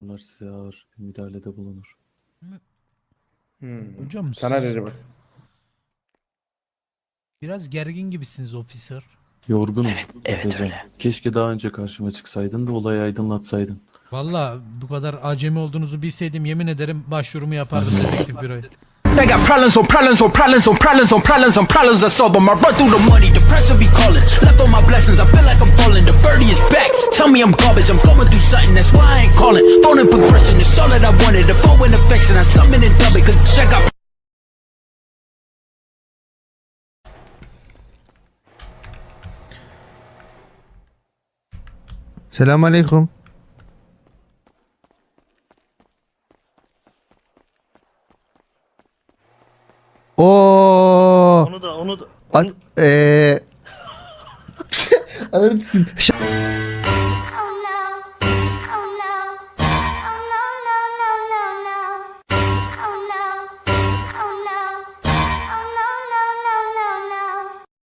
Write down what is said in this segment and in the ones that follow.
Bunlar size ağır müdahalede bulunur. Hmm. Hocam Sana siz dedi bak. biraz gergin gibisiniz officer. Yorgunum. evet Efecan. öyle. Keşke daha önce karşıma çıksaydın da olayı aydınlatsaydın. Valla bu kadar acemi olduğunuzu bilseydim yemin ederim başvurumu yapardım dedektif büroya. They got problems on problems on problems on problems on problems on problems I solve 'em. I run through the money, the pressure be calling. Left on my blessings, I feel like I'm falling. The birdie is back. Tell me I'm garbage, I'm going through something, that's why I ain't calling. Phone and progression, it's all that I wanted. The phone and affection, I summon and dub it, cause check out. Selam aleyküm. Oo. Oh. Onu da onu da At, eee. Eh. Ananı sikeyim.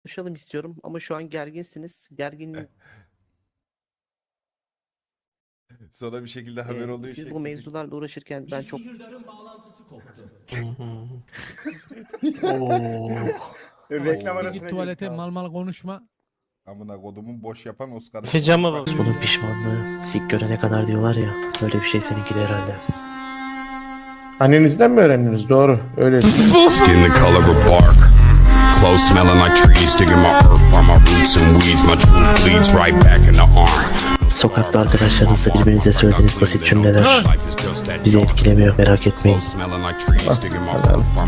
konuşalım istiyorum ama şu an gerginsiniz. Gerginliği Sonra bir şekilde haber e, oluyor. siz şey- bu mevzularla uğraşırken ben çok Ama Git tuvalete mal mal konuşma. Amına kodumun boş yapan Oscar. Pijama bak. bunun pişmanlığı sik görene kadar diyorlar ya. Böyle bir şey seninki de herhalde. Annenizden mi öğrendiniz? Doğru. Öyle. Skin the color of bark. Clothes smelling like trees, digging my earth from my roots and weeds. My truth bleeds right back in the arm. Sokakta arkadaşlarınızla birbirinize söylediğiniz basit cümleler Life is just that bizi etkilemiyor merak etmeyin.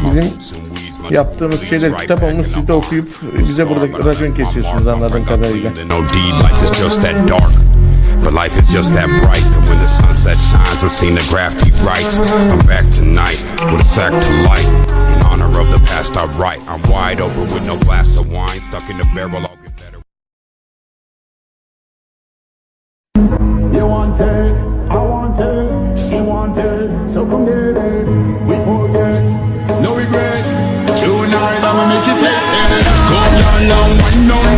My Bizim Yaptığımız şeyler kitap olmuş siz de okuyup bize burada racon kesiyorsunuz anladığım kadarıyla. No deed, life is just that dark. But life is just that bright. And when the sunset shines, I seen the graffiti writes. I'm back tonight with a sack to light. Of the past I write. I'm wide open with no glass of wine. Stuck in the barrel, I'll get better. You want wanted, I want wanted, she want wanted, so come get it. We forget, no regret. Tonight I'ma make you taste it. Come down now, wine no